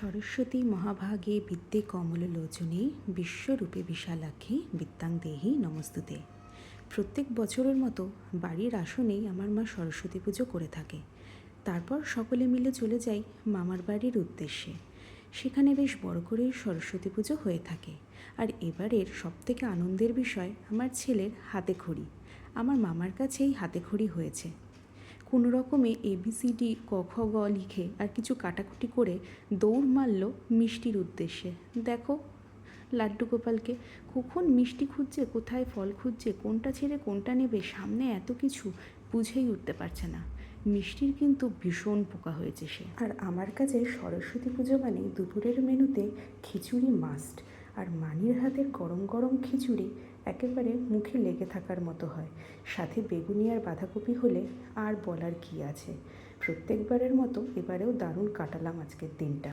সরস্বতী মহাভাগে বিদ্যে কমললোচনে বিশ্বরূপে বিশালাক্ষী বিদ্যাং দেহি নমস্তুতে। প্রত্যেক বছরের মতো বাড়ির আসনেই আমার মা সরস্বতী পুজো করে থাকে। তারপর সকলে মিলে চলে যাই মামার বাড়ির উদ্দেশ্যে। সেখানে বেশ বড় করে সরস্বতী পুজো হয়ে থাকে। আর এবারের সবথেকে আনন্দের বিষয় আমার ছেলের হাতে খড়ি। আমার মামার কাছেই হাতে খড়ি হয়েছে। কোনো রকমে এবিসিডি ক খ গ লিখে আর কিছু কাটাকুটি করে দৌড় মারল মিষ্টির উদ্দেশ্যে। দেখো, লাড্ডু গোপালকে, কখন মিষ্টি খুঁজছে, কোথায় ফল খুঁজছে, কোনটা ছেড়ে কোনটা নেবে, সামনে এত কিছু বুঝেই উঠতে পারছে না। মিষ্টির কিন্তু ভীষণ পোকা হয়েছে সে। আর আমার কাছে সরস্বতী পুজো মানে দুপুরের মেনুতে খিচুড়ি মাস্ট আর মানির হাতের গরম গরম খিচুড়ি একেবারে মুখে লেগে থাকার মতো হয়। সাথে বেগুনি আর বাঁধাকপি হলে আর বলার কি আছে? প্রত্যেকবারের মতো এবারেও দারুণ কাটালাম আজকের দিনটা।